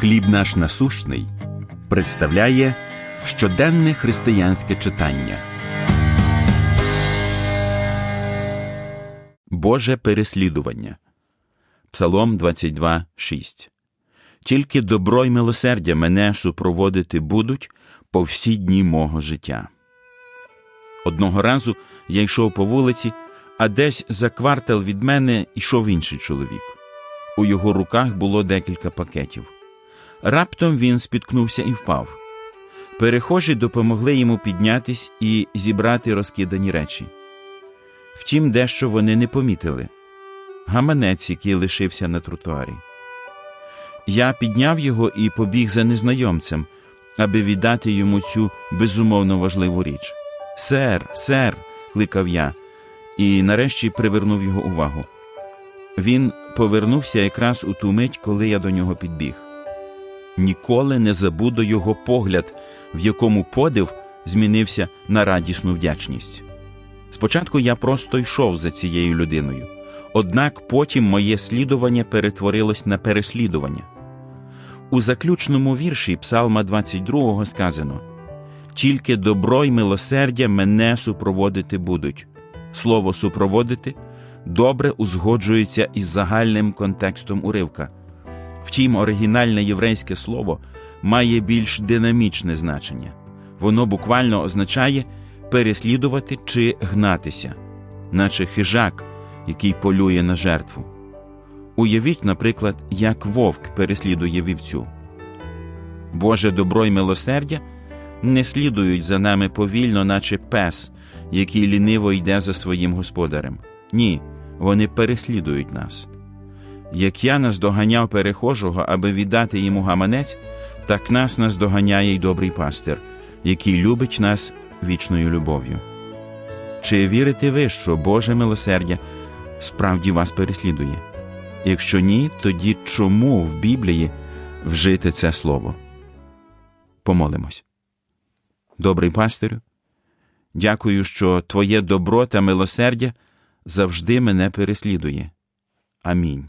Хліб наш насущний представляє щоденне християнське читання. Боже переслідування. Псалом 22, 6. Тільки добро й милосердя мене супроводити будуть по всі дні мого життя. Одного разу я йшов по вулиці, а десь за квартал від мене йшов інший чоловік. У його руках було декілька пакетів. Раптом він спіткнувся і впав. Перехожі допомогли йому піднятись і зібрати розкидані речі. Втім, дещо вони не помітили гаманець, який лишився на тротуарі. Я підняв його і побіг за незнайомцем, аби віддати йому цю безумовно важливу річ. Сер, сер, кликав я, і нарешті привернув його увагу. Він повернувся якраз у ту мить, коли я до нього підбіг. Ніколи не забуду його погляд, в якому подив змінився на радісну вдячність. Спочатку я просто йшов за цією людиною, однак потім моє слідування перетворилось на переслідування. У заключному вірші Псалма 22 сказано Тільки добро й милосердя мене супроводити будуть. Слово супроводити добре узгоджується із загальним контекстом уривка. Втім, оригінальне єврейське слово має більш динамічне значення. Воно буквально означає переслідувати чи гнатися, наче хижак, який полює на жертву. Уявіть, наприклад, як вовк переслідує вівцю. Боже добро й милосердя не слідують за нами повільно, наче пес, який ліниво йде за своїм господарем. Ні, вони переслідують нас. Як я наздоганяв перехожого, аби віддати йому гаманець, так нас наздоганяє й добрий пастир, який любить нас вічною любов'ю. Чи вірите ви, що Боже милосердя справді вас переслідує? Якщо ні, тоді чому в Біблії вжити це слово? Помолимось. Добрий пастирю, дякую, що Твоє добро та милосердя завжди мене переслідує. Амінь.